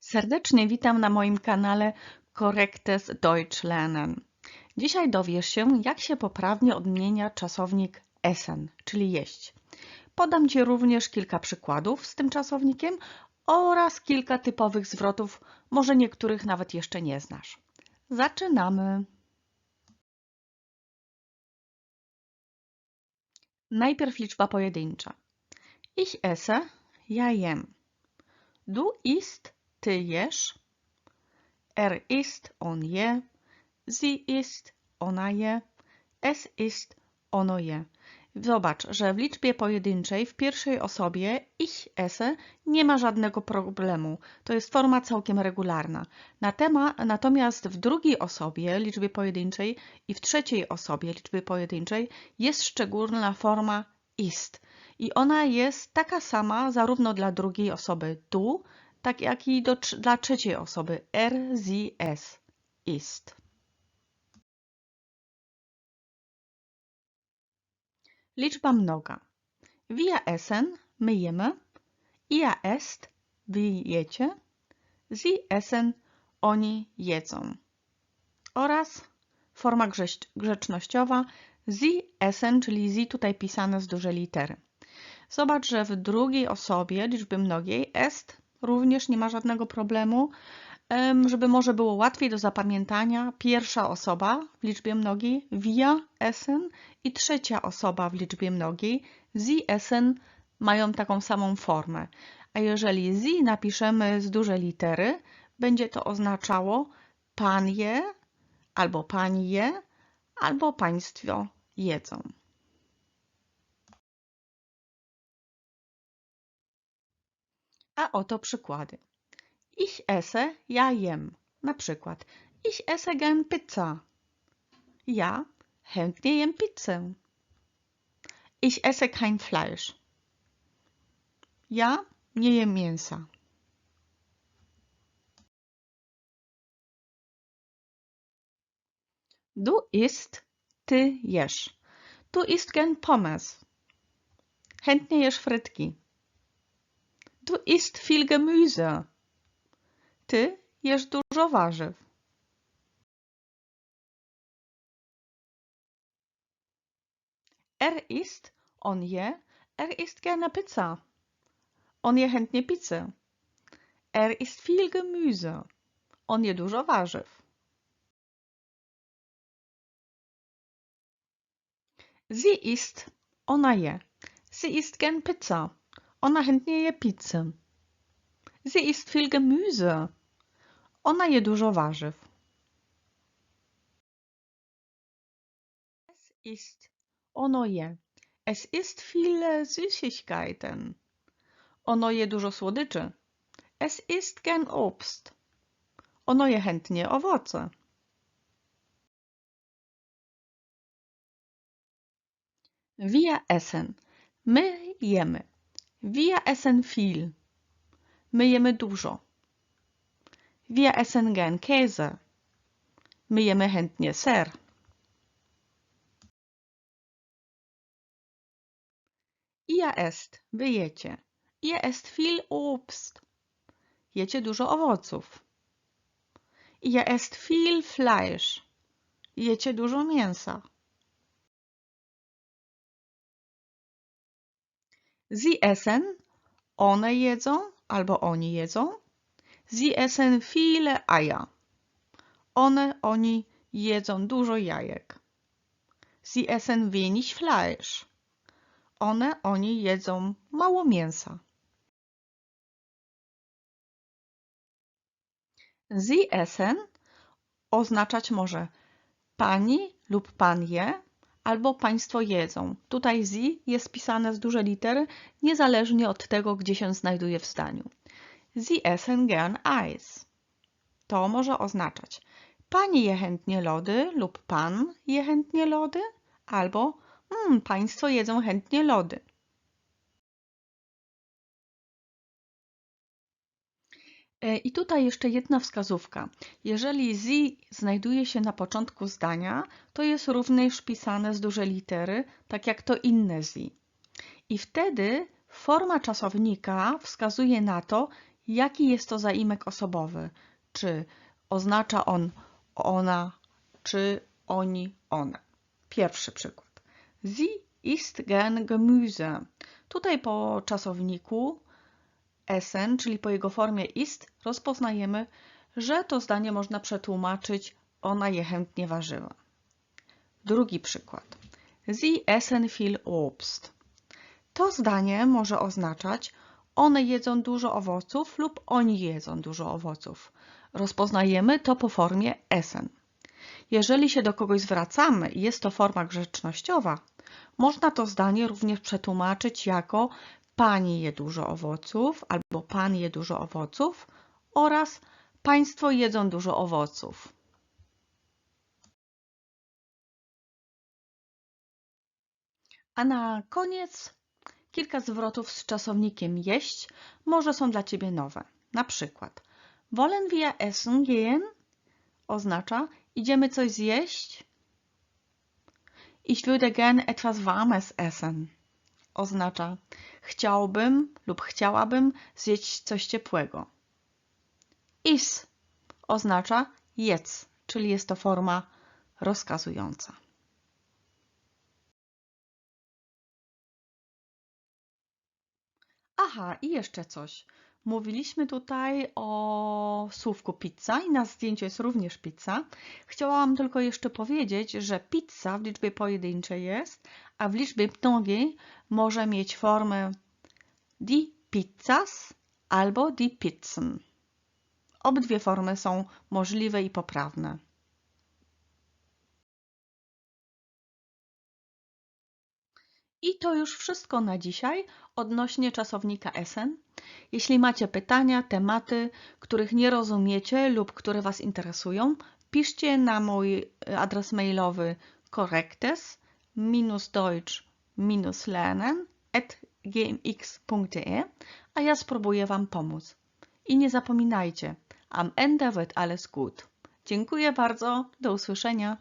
Serdecznie witam na moim kanale Korrektes Deutsch lernen. Dzisiaj dowiesz się, jak się poprawnie odmienia czasownik essen, czyli jeść. Podam Ci również kilka przykładów z tym czasownikiem oraz kilka typowych zwrotów, może niektórych nawet jeszcze nie znasz. Zaczynamy! Najpierw liczba pojedyncza. Ich esse, ja jem. Du isst, ty jesz. Er isst, on je. Sie isst, ona je. Es isst, ono je. Zobacz, że w liczbie pojedynczej w pierwszej osobie ich esse nie ma żadnego problemu. To jest forma całkiem regularna. Na tema, natomiast w drugiej osobie liczbie pojedynczej i w trzeciej osobie liczby pojedynczej jest szczególna forma ist. I ona jest taka sama zarówno dla drugiej osoby du, tak jak i do, dla trzeciej osoby er, sie, es, ist. Liczba mnoga. Wir essen, my jemy. Ihr esst, wy jecie. Sie essen, oni jedzą. Oraz forma grzecznościowa sie essen, czyli sie tutaj pisane z dużej litery. Zobacz, że w drugiej osobie liczby mnogiej est również nie ma żadnego problemu. Żeby może było łatwiej do zapamiętania, pierwsza osoba w liczbie mnogiej wir essen i trzecia osoba w liczbie mnogiej sie essen mają taką samą formę. A jeżeli sie napiszemy z dużej litery, będzie to oznaczało pan je, albo pani je, albo państwo jedzą. A oto przykłady. Ich esse, ja jem. Na przykład, ich esse gern pizza. Ja chętnie jem pizzę. Ich esse kein Fleisch. Ja nie jem mięsa. Du isst, ty jesz. Du isst gern Pommes. Chętnie jesz frytki. Du isst viel Gemüse. Ty jesz dużo warzyw. Er isst, on je, er isst gerne Pizza. On je chętnie pizzę. Er isst viel Gemüse. On je dużo warzyw. Sie isst, ona je. Sie isst gern Pizza. Ona chętnie je pizzę. Sie isst viel Gemüse. Ona je dużo warzyw. Es ist. Ono je. Es ist viele Süßigkeiten. Ono je dużo słodyczy. Es isst gern Obst. Ono je chętnie owoce. Wir essen. My jemy. Wir essen viel. My jemy dużo. Wir essen gern Käse. My jemy chętnie ser. Ihr esst, wy jecie. Ihr esst viel Obst. Jecie dużo owoców. Ihr esst viel Fleisch. Jecie dużo mięsa. Sie essen, one jedzą albo oni jedzą. Sie essen viele Eier. One, oni jedzą dużo jajek. Sie essen wenig Fleisch. One, oni jedzą mało mięsa. Sie essen oznaczać może pani lub pan je, albo państwo jedzą. Tutaj sie jest pisane z dużej litery, niezależnie od tego, gdzie się znajduje w zdaniu. Sie essen gern Eis. To może oznaczać pani je chętnie lody lub pan je chętnie lody, albo mm, państwo jedzą chętnie lody. I tutaj jeszcze jedna wskazówka. Jeżeli z znajduje się na początku zdania, to jest również pisane z dużej litery, tak jak to inne z. I wtedy forma czasownika wskazuje na to, jaki jest to zaimek osobowy. Czy oznacza on ona, czy oni, one. Pierwszy przykład. Sie isst gern Gemüse. Tutaj po czasowniku Essen, czyli po jego formie ist, rozpoznajemy, że to zdanie można przetłumaczyć ona je chętnie warzywa. Drugi przykład. Sie essen viel Obst. To zdanie może oznaczać one jedzą dużo owoców lub oni jedzą dużo owoców. Rozpoznajemy to po formie essen. Jeżeli się do kogoś zwracamy i jest to forma grzecznościowa, można to zdanie również przetłumaczyć jako pani je dużo owoców albo pan je dużo owoców oraz państwo jedzą dużo owoców. A na koniec kilka zwrotów z czasownikiem jeść może są dla Ciebie nowe. Na przykład wollen wir essen gehen oznacza idziemy coś zjeść. Ich würde gern etwas warmes essen oznacza chciałbym lub chciałabym zjeść coś ciepłego. Is oznacza jedz, czyli jest to forma rozkazująca. Aha, i jeszcze coś. Mówiliśmy tutaj o słówku pizza i na zdjęciu jest również pizza. Chciałam tylko jeszcze powiedzieć, że pizza w liczbie pojedynczej jest, a w liczbie mnogiej może mieć formę die pizzas albo die pizzen. Obydwie formy są możliwe i poprawne. I to już wszystko na dzisiaj odnośnie czasownika Essen. Jeśli macie pytania, tematy, których nie rozumiecie lub które Was interesują, piszcie na mój adres mailowy correctes-deutsch-lernen gmx.de, a ja spróbuję Wam pomóc. I nie zapominajcie, am Ende wird alles gut. Dziękuję bardzo, do usłyszenia.